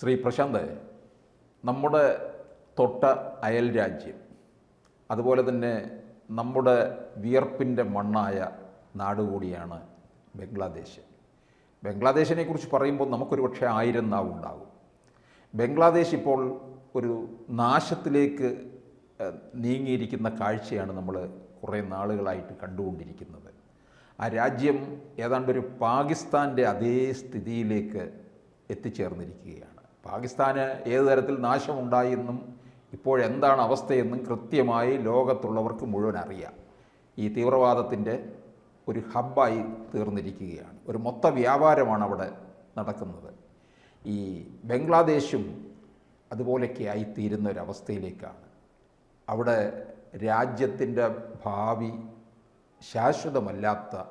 ശ്രീ പ്രശാന്ത് നമ്മുടെ തൊട്ട അയൽ രാജ്യം അതുപോലെ തന്നെ നമ്മുടെ വിയർപ്പിന്റെ മണ്ണായ നാട് കൂടിയാണ് ബംഗ്ലാദേശ്. ബംഗ്ലാദേശിനെ കുറിച്ച് പറയുമ്പോൾ നമുക്കൊരു പക്ഷേ ആയിരം നാവുണ്ടാകും ബംഗ്ലാദേശ് ഇപ്പോൾ ഒരു നാശത്തിലേക്ക് നീങ്ങിയിരിക്കുന്ന കാഴ്ചയാണ് നമ്മൾ കുറേ നാളുകളായിട്ട് കണ്ടുകൊണ്ടിരിക്കുന്നത്. ആ രാജ്യം ഏതാണ്ട് ഒരു പാകിസ്ഥാന്റെ അതേ സ്ഥിതിയിലേക്ക് എത്തിച്ചേർന്നിരിക്കുകയാണ്. പാകിസ്ഥാന് ഏത് തരത്തിൽ നാശമുണ്ടായെന്നും ഇപ്പോഴെന്താണ് അവസ്ഥയെന്നും കൃത്യമായി ലോകത്തുള്ളവർക്ക് മുഴുവൻ അറിയാം. ഈ തീവ്രവാദത്തിന്റെ ഒരു ഹബ്ബായി തീർന്നിരിക്കുകയാണ്. ഒരു മൊത്ത വ്യാപാരമാണ് അവിടെ നടക്കുന്നത്. ഈ ബംഗ്ലാദേശും അതുപോലെയൊക്കെ ആയിത്തീരുന്ന ഒരവസ്ഥയിലേക്കാണ് അവിടെ രാജ്യത്തിന്റെ ഭാവി ശാശ്വതമല്ലാത്ത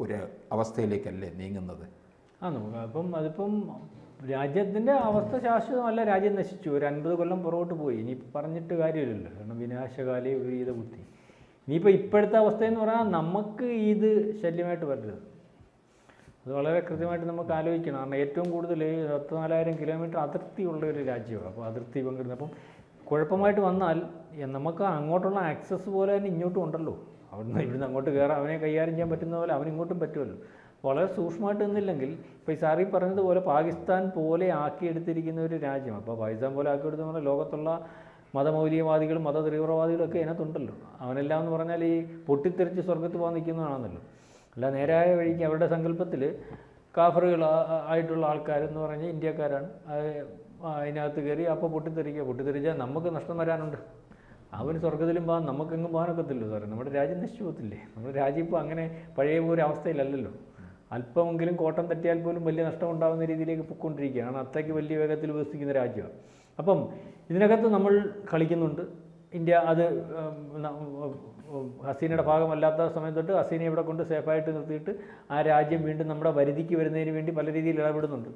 ഒരു അവസ്ഥയിലേക്കല്ലേ നീങ്ങുന്നത്? ആ നമുക്ക് അപ്പം അതിപ്പം രാജ്യത്തിന്റെ അവസ്ഥ ശാശ്വതമല്ല രാജ്യം നശിച്ചു. ഒരു അൻപത് കൊല്ലം പുറകോട്ട് പോയി. ഇനി പറഞ്ഞിട്ട് കാര്യമില്ലല്ലോ. കാരണം വിനാശകാലി വിപരീത ബുദ്ധി. ഇനിയിപ്പോൾ ഇപ്പോഴത്തെ അവസ്ഥ എന്ന് പറഞ്ഞാൽ നമുക്ക് ഇത് ശല്യമായിട്ട് വരരുത്. അത് വളരെ കൃത്യമായിട്ട് നമുക്ക് ആലോചിക്കണം. കാരണം ഏറ്റവും കൂടുതൽ പത്തിനാലായിരം കിലോമീറ്റർ അതിർത്തി ഉള്ള ഒരു രാജ്യമാണ്. അപ്പോൾ അതിർത്തി പങ്കിടുന്നത്. അപ്പം കുഴപ്പമായിട്ട് വന്നാൽ നമുക്ക് അങ്ങോട്ടുള്ള ആക്സസ് പോലെ തന്നെ ഇങ്ങോട്ടും ഉണ്ടല്ലോ. അവിടുന്ന് ഇവിടുന്ന് അങ്ങോട്ട് കയറാം അവനെ കൈകാര്യം ചെയ്യാൻ പറ്റുന്ന പോലെ അവനിങ്ങോട്ടും പറ്റുമല്ലോ. വളരെ സൂക്ഷ്മമായിട്ട് നിന്നില്ലെങ്കിൽ ഇപ്പോൾ ഈ സാറി പറഞ്ഞതുപോലെ പാകിസ്ഥാൻ പോലെ ആക്കിയെടുത്തിരിക്കുന്ന ഒരു രാജ്യം അപ്പോൾ പാകിസ്ഥാൻ പോലെ ആക്കിയെടുത്തെന്ന് പറഞ്ഞാൽ ലോകത്തുള്ള മതമൗലികവാദികളും മത തീവ്രവാദികളും ഒക്കെ അതിനകത്തുണ്ടല്ലോ. അവനെല്ലാം എന്ന് പറഞ്ഞാൽ ഈ പൊട്ടിത്തെറിച്ച് സ്വർഗത്ത് പോകാൻ നിൽക്കുന്നതാണെന്നല്ലോ അല്ല നേരായ വഴിക്ക് അവരുടെ സങ്കല്പത്തിൽ കാഫറുകൾ ആയിട്ടുള്ള ആൾക്കാരെന്ന് പറഞ്ഞാൽ ഇന്ത്യക്കാരാണ്. അത് അതിനകത്ത് കയറി അപ്പോൾ പൊട്ടിത്തെറിക്കുക. പൊട്ടിത്തെറിച്ചാൽ നമുക്ക് നഷ്ടം വരാനുണ്ട്. അവന് സ്വർഗത്തിലും പോകാൻ നമുക്കെങ്ങും പോകാനൊക്കത്തില്ലോ സാറേ. നമ്മുടെ രാജ്യം നശിച്ചു പോകത്തില്ലേ? നമ്മുടെ രാജ്യം ഇപ്പോൾ അങ്ങനെ പഴയ ഒരു അവസ്ഥയിലല്ലല്ലോ. അല്പമെങ്കിലും കോട്ടം തട്ടിയാൽ പോലും വലിയ നഷ്ടം ഉണ്ടാകുന്ന രീതിയിലേക്ക് പൊയ്ക്കൊണ്ടിരിക്കുകയാണ്. അത്രയ്ക്ക് വലിയ വേഗത്തിൽ വികസിക്കുന്ന രാജ്യമാണ് അപ്പം ഇതിനകത്ത് നമ്മൾ കളിക്കുന്നുണ്ട്. ഇന്ത്യ അത് ഹസീനയുടെ ഭാഗമല്ലാത്ത സമയം തൊട്ട് ഹസീനെ ഇവിടെ കൊണ്ട് സേഫായിട്ട് നിർത്തിയിട്ട് ആ രാജ്യം വീണ്ടും നമ്മുടെ വരുതിക്ക് വരുന്നതിന് വേണ്ടി പല രീതിയിൽ ഇടപെടുന്നുണ്ട്.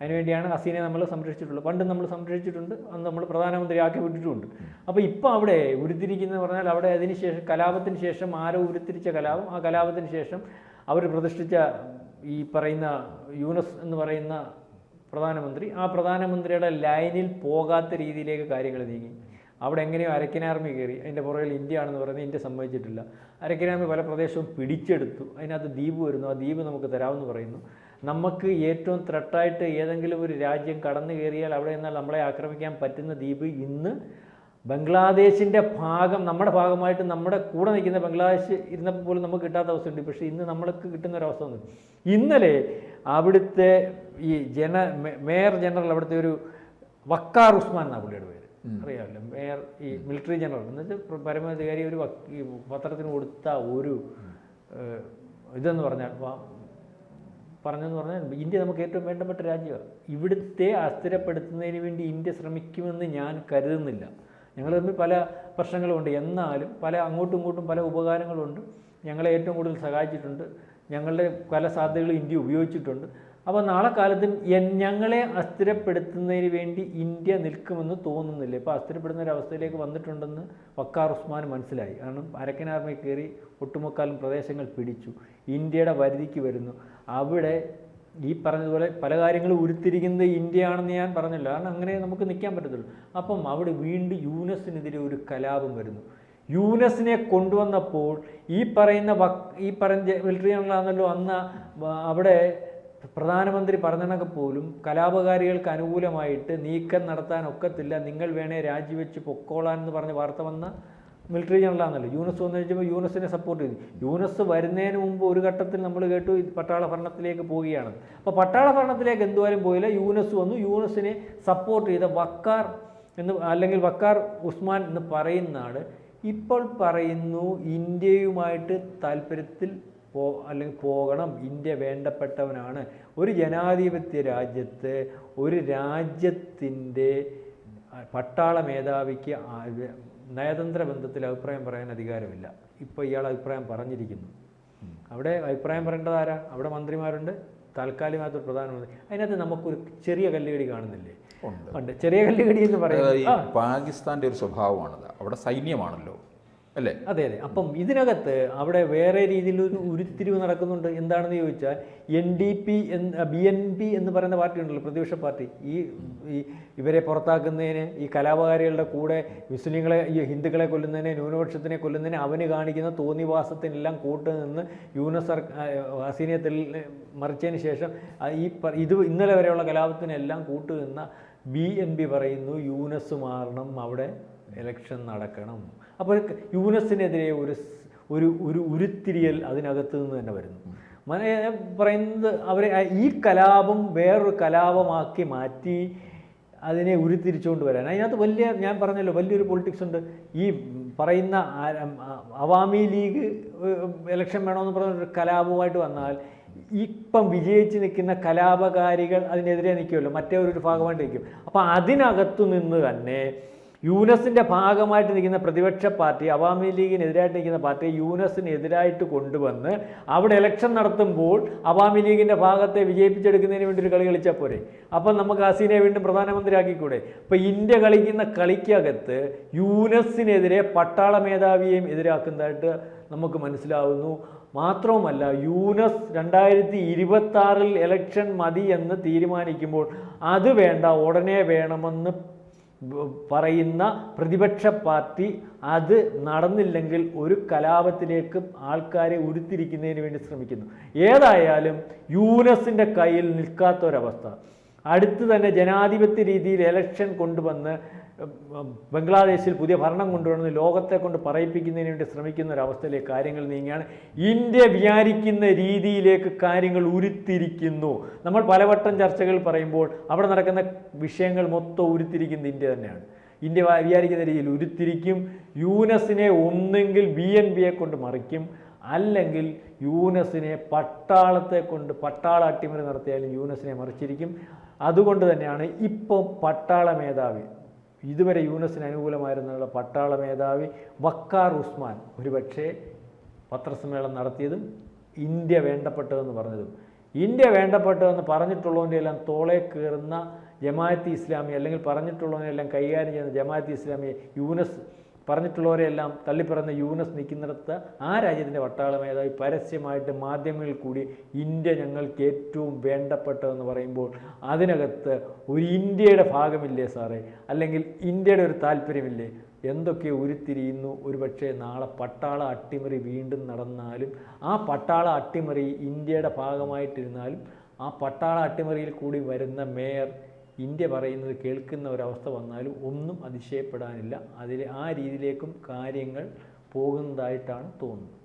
അതിനുവേണ്ടിയാണ് ഹസീനെ നമ്മൾ സംരക്ഷിച്ചിട്ടുള്ളത്. പണ്ട് നമ്മൾ സംരക്ഷിച്ചിട്ടുണ്ട്. അന്ന് നമ്മൾ പ്രധാനമന്ത്രി ആക്കി വിട്ടിട്ടുണ്ട്. അപ്പോൾ ഇപ്പോൾ അവിടെ ഉരുത്തിരിക്കുന്നത് പറഞ്ഞാൽ അവിടെ അതിന് ശേഷം കലാപത്തിന് ശേഷം ആരോ ഉരുത്തിരിച്ച കലാപം. ആ കലാപത്തിന് ശേഷം അവർ പ്രതിഷ്ഠിച്ച ഈ പറയുന്ന യൂനസ് എന്ന് പറയുന്ന പ്രധാനമന്ത്രി ആ പ്രധാനമന്ത്രിയുടെ ലൈനിൽ പോകാത്ത രീതിയിലേക്ക് കാര്യങ്ങൾ നീങ്ങി. അവിടെ എങ്ങനെയോ അരക്കനാർമി കയറി. അതിന്റെ പുറകിൽ ഇന്ത്യ ആണെന്ന് പറയുന്നത് ഇന്ത്യ സമ്മതിച്ചിട്ടില്ല. അരക്കനാർമി പല പ്രദേശവും പിടിച്ചെടുത്തു. അതിനകത്ത് ദ്വീപ് വരുന്നു. ആ ദ്വീപ് നമുക്ക് തരാമെന്ന് പറയുന്നു. നമുക്ക് ഏറ്റവും ത്രട്ടായിട്ട് ഏതെങ്കിലും ഒരു രാജ്യം കടന്നു കയറിയാൽ അവിടെ നിന്നാൽ നമ്മളെ ആക്രമിക്കാൻ പറ്റുന്ന ദ്വീപ് ഇന്ന് ബംഗ്ലാദേശിന്റെ ഭാഗം നമ്മുടെ ഭാഗമായിട്ട് നമ്മുടെ കൂടെ നിൽക്കുന്ന ബംഗ്ലാദേശ് ഇരുന്നപ്പോൾ പോലും നമുക്ക് കിട്ടാത്ത അവസ്ഥയുണ്ട്. പക്ഷേ ഇന്ന് നമ്മൾക്ക് കിട്ടുന്ന ഒരു അവസ്ഥ വന്നു ഇന്നലെ അവിടുത്തെ ഈ ജന മേയർ ജനറൽ അവിടുത്തെ ഒരു വക്കാർ ഉസ്മാൻ എന്നാണ് പുള്ളിയുടെ പേര്. അറിയാമല്ലോ? മേയർ ഈ മിലിറ്ററി ജനറൽ. എന്നുവെച്ചാൽ പരമാധികാരി ഒരു ഈ പത്രത്തിന് കൊടുത്ത ഒരു ഇതെന്ന് പറഞ്ഞാൽ പറഞ്ഞെന്ന് പറഞ്ഞാൽ ഇന്ത്യ നമുക്ക് ഏറ്റവും വേണ്ടപ്പെട്ട രാജ്യമാണ്. ഇവിടുത്തെ അസ്ഥിരപ്പെടുത്തുന്നതിന് വേണ്ടി ഇന്ത്യ ശ്രമിക്കുമെന്ന് ഞാൻ കരുതുന്നില്ല. ഞങ്ങൾ തമ്മിൽ പല പ്രശ്നങ്ങളുമുണ്ട് എന്നാലും പല അങ്ങോട്ടും ഇങ്ങോട്ടും പല ഉപകാരങ്ങളുണ്ട്. ഞങ്ങളെ ഏറ്റവും കൂടുതൽ സഹായിച്ചിട്ടുണ്ട്. ഞങ്ങളുടെ പല സാധ്യതകളും ഇന്ത്യ ഉപയോഗിച്ചിട്ടുണ്ട്. അപ്പോൾ നാളെ കാലത്തും ഞങ്ങളെ അസ്ഥിരപ്പെടുത്തുന്നതിന് വേണ്ടി ഇന്ത്യ നിൽക്കുമെന്ന് തോന്നുന്നില്ല. ഇപ്പോൾ അസ്ഥിരപ്പെടുന്ന ഒരു അവസ്ഥയിലേക്ക് വന്നിട്ടുണ്ടെന്ന് വക്കാർ ഉസ്മാൻ മനസ്സിലായി. കാരണം അരക്കൻ ആർമി കയറി ഒട്ടുമുക്കാലും പ്രദേശങ്ങൾ പിടിച്ചു. ഇന്ത്യയുടെ പരിധിക്ക് വരുന്നു. അവിടെ ഈ പറഞ്ഞതുപോലെ പല കാര്യങ്ങളും ഉരുത്തിരിക്കുന്നത് ഇന്ത്യയാണെന്ന് ഞാൻ പറഞ്ഞില്ല. കാരണം അങ്ങനെ നമുക്ക് നിൽക്കാൻ പറ്റത്തുള്ളൂ. അപ്പം അവിടെ വീണ്ടും യൂനസിനെതിരെ ഒരു കലാപം വരുന്നു. യൂനസിനെ കൊണ്ടുവന്നപ്പോൾ ഈ പറയുന്ന വക് ഈ പറഞ്ഞ മിലിറ്ററി ജനറലാണല്ലോ അന്ന് അവിടെ പ്രധാനമന്ത്രി പറഞ്ഞണക്ക് പോലും കലാപകാരികൾക്ക് അനുകൂലമായിട്ട് നീക്കം നടത്താൻ ഒക്കത്തില്ല. നിങ്ങൾ വേണേ രാജിവെച്ച് പൊക്കോളാൻ എന്ന് പറഞ്ഞ വാർത്ത വന്ന മിലിറ്ററി ജനറലാണല്ലോ യൂനസ് വന്നു കഴിഞ്ഞപ്പോൾ യൂനസിനെ സപ്പോർട്ട് ചെയ്തു. യൂനസ് വരുന്നതിന് മുമ്പ് ഒരു ഘട്ടത്തിൽ നമ്മൾ കേട്ടു പട്ടാള ഭരണത്തിലേക്ക് പോവുകയാണ്. അപ്പോൾ പട്ടാള ഭരണത്തിലേക്ക് എന്തുവാലും പോയില്ല. യൂനസ് വന്നു. യൂനസിനെ സപ്പോർട്ട് ചെയ്ത വക്കാർ എന്ന് അല്ലെങ്കിൽ വക്കാർ ഉസ്മാൻ എന്ന് പറയുന്ന ആൾ ഇപ്പോൾ പറയുന്നു ഇന്ത്യയുമായിട്ട് താല്പര്യത്തിൽ പോ അല്ലെങ്കിൽ പോകണം. ഇന്ത്യ വേണ്ടപ്പെട്ടവനാണ്. ഒരു ജനാധിപത്യ രാജ്യത്ത് ഒരു രാജ്യത്തിന്റെ പട്ടാള മേധാവിക്ക് നയതന്ത്ര ബന്ധത്തിൽ അഭിപ്രായം പറയാൻ അധികാരമില്ല. ഇപ്പോൾ ഇയാൾ അഭിപ്രായം പറഞ്ഞിരിക്കുന്നു. അവിടെ അഭിപ്രായം പറയേണ്ടത് ആരാ? അവിടെ മന്ത്രിമാരുണ്ട്. താൽക്കാലികമായ പ്രധാനമന്ത്രി. അതിനകത്ത് നമുക്കൊരു ചെറിയ കല്ലുകടി കാണുന്നില്ലേ? ഉണ്ട്. ഉണ്ട്. ചെറിയ കല്ലുകടി എന്ന് പറയുന്നത്. പാകിസ്ഥാന്റെ ഒരു സ്വഭാവമാണത്. അവിടെ സൈന്യമാണല്ലോ. അല്ലേ? അതെ അതെ. അപ്പം ഇതിനകത്ത് അവിടെ വേറെ രീതിയിൽ ഒരു ഉരുത്തിരിവ് നടക്കുന്നുണ്ട് എന്താണെന്ന് ചോദിച്ചാൽ എൻ ഡി പി എന്ന് ബി എൻ പി എന്ന് പറയുന്ന പാർട്ടി ഉണ്ടല്ലോ പ്രതിപക്ഷ പാർട്ടി. ഈ ഇവരെ പുറത്താക്കുന്നതിന് ഈ കലാപകാരികളുടെ കൂടെ മുസ്ലിങ്ങളെ ഈ ഹിന്ദുക്കളെ കൊല്ലുന്നതിന് ന്യൂനപക്ഷത്തിനെ കൊല്ലുന്നതിന് അവന് കാണിക്കുന്ന തോന്നിവാസത്തിനെല്ലാം കൂട്ട് നിന്ന് യൂനസ് സർ ഹസീനത്തിൽ മറിച്ചതിന് ശേഷം ഈ ഇത് ഇന്നലെ വരെയുള്ള കലാപത്തിനെല്ലാം കൂട്ടു നിന്ന ബി എൻ പി പറയുന്നു യൂനസ് മാറണം അവിടെ. ഇലക്ഷൻ നടക്കണം. അപ്പോൾ യൂനസിനെതിരെ ഒരു ഒരു ഒരു ഉരുത്തിരിയൽ അതിനകത്ത് നിന്ന് തന്നെ വരുന്നു. പറയുന്നത് അവരെ ഈ കലാപം വേറൊരു കലാപമാക്കി മാറ്റി അതിനെ ഉരുത്തിരിച്ചുകൊണ്ട് വരാൻ. അതിനകത്ത് വലിയ ഞാൻ പറഞ്ഞല്ലോ വലിയൊരു പൊളിറ്റിക്സ് ഉണ്ട്. ഈ പറയുന്ന അവാമി ലീഗ് ഇലക്ഷൻ വേണമെന്ന് പറഞ്ഞൊരു കലാപമായിട്ട് വന്നാൽ ഇപ്പം വിജയിച്ച് നിൽക്കുന്ന കലാപകാരികൾ അതിനെതിരെ നിൽക്കുമല്ലോ. മറ്റേ ഒരു ഭാഗമായിട്ട് നിൽക്കും. അപ്പം അതിനകത്തു നിന്ന് തന്നെ യൂനസിന്റെ ഭാഗമായിട്ട് നിൽക്കുന്ന പ്രതിപക്ഷ പാർട്ടി അവാമി ലീഗിനെതിരായിട്ട് നിൽക്കുന്ന പാർട്ടി യൂനസിനെതിരായിട്ട് കൊണ്ടുവന്ന് അവിടെ ഇലക്ഷൻ നടത്തുമ്പോൾ അവാമി ലീഗിന്റെ ഭാഗത്തെ വിജയിപ്പിച്ചെടുക്കുന്നതിന് വേണ്ടി ഒരു കളി കളിച്ചാൽ പോരെ. അപ്പം നമുക്ക് ഹസീനെ വീണ്ടും പ്രധാനമന്ത്രിയാക്കിക്കൂടെ? ഇപ്പം ഇന്ത്യ കളിക്കുന്ന കളിക്കകത്ത് യൂനസിനെതിരെ പട്ടാള മേധാവിയെയും എതിരാക്കുന്നതായിട്ട് നമുക്ക് മനസ്സിലാവുന്നു. മാത്രവുമല്ല യൂനസ് രണ്ടായിരത്തി ഇരുപത്തി ഇലക്ഷൻ മതി എന്ന് തീരുമാനിക്കുമ്പോൾ അത് വേണ്ട ഉടനെ വേണമെന്ന് പറയുന്ന പ്രതിപക്ഷ പാർട്ടി അത് നടന്നില്ലെങ്കിൽ ഒരു കലാപത്തിലേക്ക് ആൾക്കാരെ ഉരുത്തിരിക്കുന്നതിന് വേണ്ടി ശ്രമിക്കുന്നു. ഏതായാലും യൂനസിന്റെ കയ്യിൽ നിൽക്കാത്തൊരവസ്ഥ. അടുത്ത് തന്നെ ജനാധിപത്യ രീതിയിൽ എലക്ഷൻ കൊണ്ടുവന്ന് ബംഗ്ലാദേശിൽ പുതിയ ഭരണം കൊണ്ടുവന്ന് ലോകത്തെ കൊണ്ട് പറയിപ്പിക്കുന്നതിന് വേണ്ടി ശ്രമിക്കുന്ന ഒരവസ്ഥയിലേക്ക് കാര്യങ്ങൾ നീങ്ങിയാണ് ഇന്ത്യ വിചാരിക്കുന്ന രീതിയിലേക്ക് കാര്യങ്ങൾ ഉരുത്തിരിക്കുന്നു. നമ്മൾ പലവട്ടം ചർച്ചകൾ പറയുമ്പോൾ അവിടെ നടക്കുന്ന വിഷയങ്ങൾ മൊത്തം ഉരുത്തിരിക്കുന്നത് ഇന്ത്യ തന്നെയാണ്. ഇന്ത്യ വിചാരിക്കുന്ന രീതിയിൽ ഉരുത്തിരിക്കും. യൂനസിനെ ഒന്നെങ്കിൽ ബി എൻ ബിയെ കൊണ്ട് മറിക്കും. അല്ലെങ്കിൽ യൂനസിനെ പട്ടാളത്തെ കൊണ്ട് പട്ടാള അട്ടിമറി നടത്തിയാലും യൂനസിനെ മറിച്ചിരിക്കും. അതുകൊണ്ട് തന്നെയാണ് ഇപ്പോൾ പട്ടാള മേധാവി ഇതുവരെ യൂനസിന് അനുകൂലമായിരുന്നുള്ള പട്ടാള മേധാവി വക്കാർ ഉസ്മാൻ ഒരുപക്ഷെ പത്രസമ്മേളനം നടത്തിയതും ഇന്ത്യ വേണ്ടപ്പെട്ടതെന്ന് പറഞ്ഞതും. ഇന്ത്യ വേണ്ടപ്പെട്ടതെന്ന് പറഞ്ഞിട്ടുള്ളവന്റെ എല്ലാം തോളെ കയറുന്ന ജമാഅത്ത് ഇസ്ലാമി അല്ലെങ്കിൽ പറഞ്ഞിട്ടുള്ളവനെല്ലാം കൈകാര്യം ചെയ്യുന്ന ജമാഅത്ത് ഇസ്ലാമി യൂനസ് പറഞ്ഞിട്ടുള്ളവരെല്ലാം തള്ളിപ്പറയുന്ന യൂനസ് നിൽക്കുന്നിടത്ത് ആ രാജ്യത്തിന്റെ വട്ടാള മേധാവി പരസ്യമായിട്ട് മാധ്യമങ്ങളിൽ കൂടി ഇന്ത്യ ഞങ്ങൾക്ക് ഏറ്റവും വേണ്ടപ്പെട്ടതെന്ന് പറയുമ്പോൾ അതിനകത്ത് ഒരു ഇന്ത്യയുടെ ഭാഗമില്ലേ സാറേ? അല്ലെങ്കിൽ ഇന്ത്യയുടെ ഒരു താല്പര്യമില്ലേ? എന്തൊക്കെ ഉരുത്തിരിയുന്നു? ഒരുപക്ഷെ നാളെ പട്ടാള അട്ടിമറി വീണ്ടും നടന്നാലും ആ പട്ടാള അട്ടിമറി ഇന്ത്യയുടെ ഭാഗമായിട്ടിരുന്നാലും ആ പട്ടാള അട്ടിമറിയിൽ കൂടി വരുന്ന മേയർ ഇന്ത്യ പറയുന്നത് കേൾക്കുന്ന ഒരവസ്ഥ വന്നാലും ഒന്നും അതിശയപ്പെടാനില്ല. അതിൽ ആ രീതിയിലേക്കും കാര്യങ്ങൾ പോകുന്നതായിട്ടാണ് തോന്നുന്നത്.